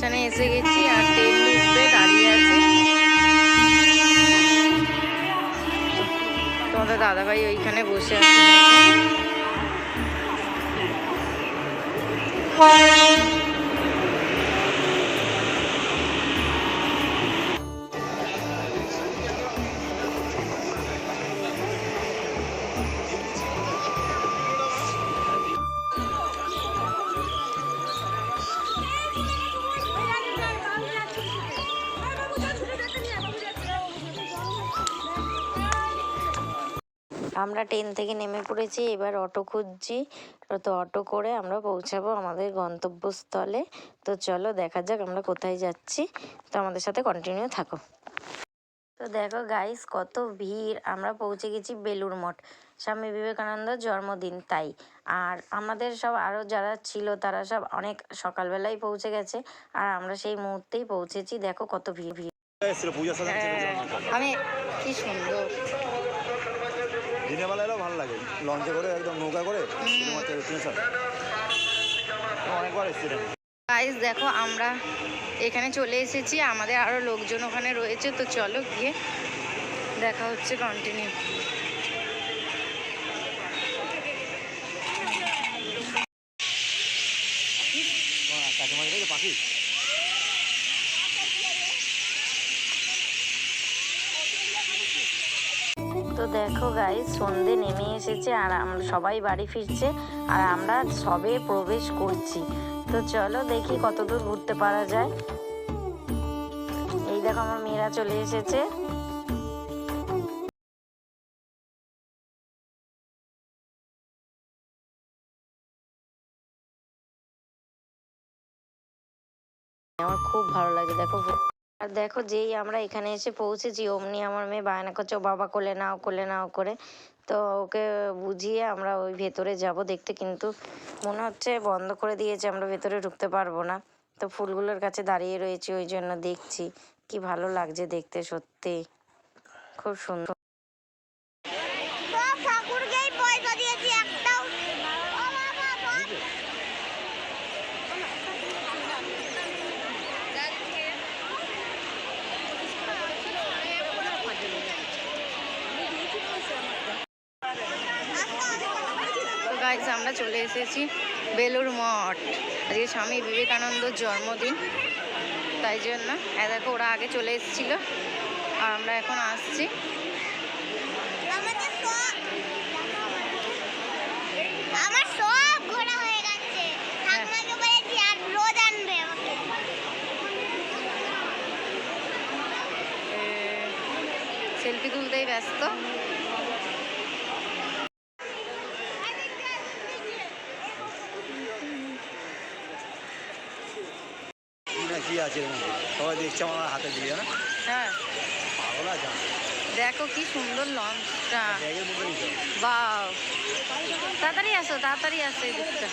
স্টেশনে এসে গেছি আর ট্রেন ঢুকবে দাঁড়িয়ে আছে। তোমাদের দাদাভাই ওইখানে বসে আছে। আমরা ট্রেন থেকে নেমে পড়েছি, এবার অটো খুঁজছি। তো অটো করে আমরা পৌঁছাবো আমাদের গন্তব্যস্থলে। তো চলো দেখা যাক আমরা কোথায় যাচ্ছি। তো আমাদের সাথে কন্টিনিউ থাকো। তো দেখো গাইস কত ভিড়। আমরা পৌঁছে গেছি বেলুর মঠ। স্বামী বিবেকানন্দর জন্মদিন, তাই। আর আমাদের সব আরও যারা ছিল, তারা সব অনেক সকালবেলায় পৌঁছে গেছে। আর আমরা সেই মুহূর্তেই পৌঁছেছি। দেখো কত ভিড় ভিড়। সাথে আমি কি সুন্দর। দিনের বেলা এলেও ভালো লাগে। লঞ্চে করে একদম নৌকা করে অনেকবার এসেছিলাম গাইস দেখো আমরা এখানে চলে এসেছি। আমাদের আরও লোকজন ওখানে রয়েছে তো চলো গিয়ে দেখা হচ্ছে কন্টিনিউ পাখি। তো দেখো গাইস সন্ধে নেমে এসেছে আর আমরা সবাই বাড়ি ফিরছে আর আমরা সবে প্রবেশ করছি। তো চলো দেখি কতদূর ঘুরতে পারা যায়। এই দেখো আমার মেয়েরা চলে এসেছে। আমার খুব ভালো লাগে, দেখো আর দেখো যেই আমরা এখানে এসে পৌঁছেছি, অমনি আমার মেয়ে বায়না করছে, "ও বাবা কোলে নাও কোলে নাও করে। তো ওকে বুঝিয়ে আমরা ওই ভেতরে যাব দেখতে, কিন্তু মনে হচ্ছে বন্ধ করে দিয়েছে, আমরা ভেতরে ঢুকতে পারব না। তো ফুলগুলোর কাছে দাঁড়িয়ে রয়েছি, ওই জন্য দেখছি। কি ভালো লাগছে দেখতে সত্যি। খুব সুন্দর সব ঠাকুরকেই পয়সা দিয়েছি একটাও ও বাবা, বাবা। তো গাইজ আমরা চলে এসেছি বেলুর মঠ। আজকে স্বামী বিবেকানন্দর জন্মদিন তাই জন্য। দেখো ওরা আগে চলে এসেছিল আর আমরা এখন আসছি। আমার সব ঘোরা হয়ে গেছে। ঠাকুমাকে বলেছি আর রোজ আনবে আমাকে। সেলফি তুলতেই ব্যস্ত। কি আছে এর মধ্যে সবাই দেখছে আমার হাতে দিয়ে না? হ্যাঁ। পাগল আছে দেখো কি সুন্দর লঞ্চটা। ব্যাগের মধ্যে নিতে হবে। তাড়াতাড়ি আসো তাড়াতাড়ি আসো এই দিকটা।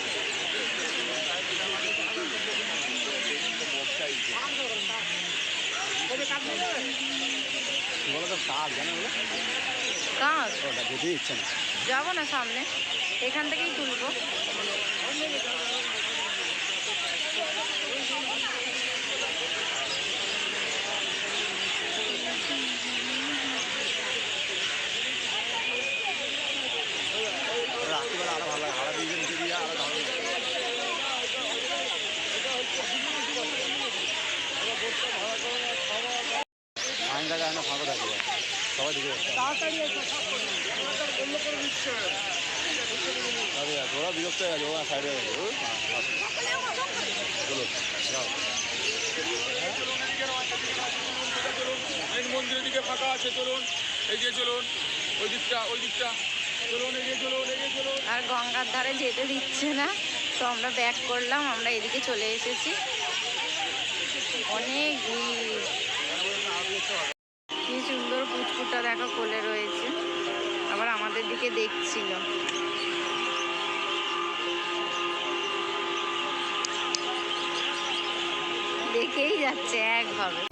কাজ যেতে ইচ্ছে না যাব না সামনে। এখান থেকেই তুলবো। রাত্রিবেলা আরও ভালো লাগে হাওড়া দিয়ে নিচে দিয়ে আরও ভালো ফাঁকা থাকে। সবাই দিকে ওরা বিরক্ত হয়ে গেছে ওরা সাইডে গেছে। চলো যাও। মেন মন্দিরের দিকে ফাঁকা আছে চলুন। এগিয়ে চলুন ওই দিকটা ওই দিকটা। আর গঙ্গার ধারে যেতে দিচ্ছে না। তো আমরা ব্যাক করলাম, আমরা এদিকে চলে এসেছি। অনেক ভিড়। কি সুন্দর পুচকুটা দেখো, কোলে রয়েছে। আবার আমাদের দিকে দেখছিল। দেখেই যাচ্ছে একভাবে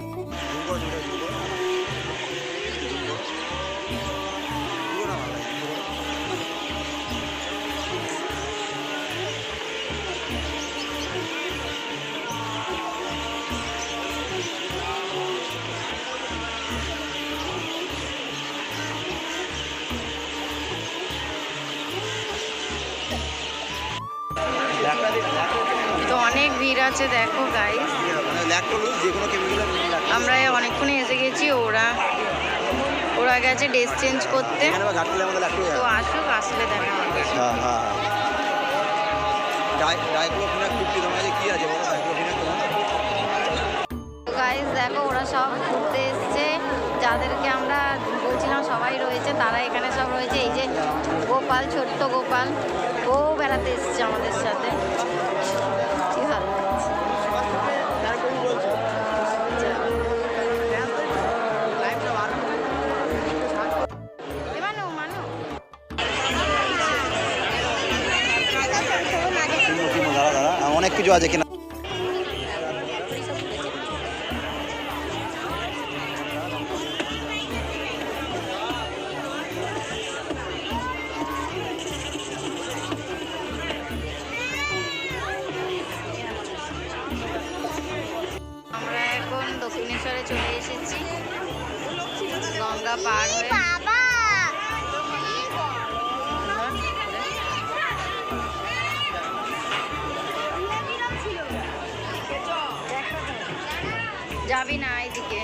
অনেক ভিড় আছে, দেখো গাইস আমরা আমরা এসে গেছি, ওরা ওরা গেছে ড্রেস চেঞ্জ করতে। তো আসুক, আসলে দেখা গাইস দেখো, ওরা সব ঘুরতে এসছে। যাদেরকে আমরা বলছিলাম সবাই রয়েছে, তারা এখানে সব রয়েছে। এই যে গোপাল, ছোট্ট গোপাল, ও বেড়াতে এসছে আমাদের সাথে। দাঁড়া দাঁড়া অনেক কিছু আছে কিনা। আমরা এখন দক্ষিণেশ্বরে চলে এসেছি। গঙ্গা পার হয়ে যাবি না এদিকে।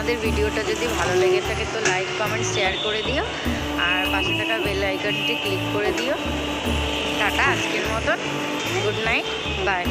আমাদের ভিডিওটা যদি ভালো লেগে থাকে তো লাইক কমেন্ট শেয়ার করে দিও। আর পাশে থাকা বেল আইকনটি ক্লিক করে দিও। টাটা, আজকের মতন। Good night bye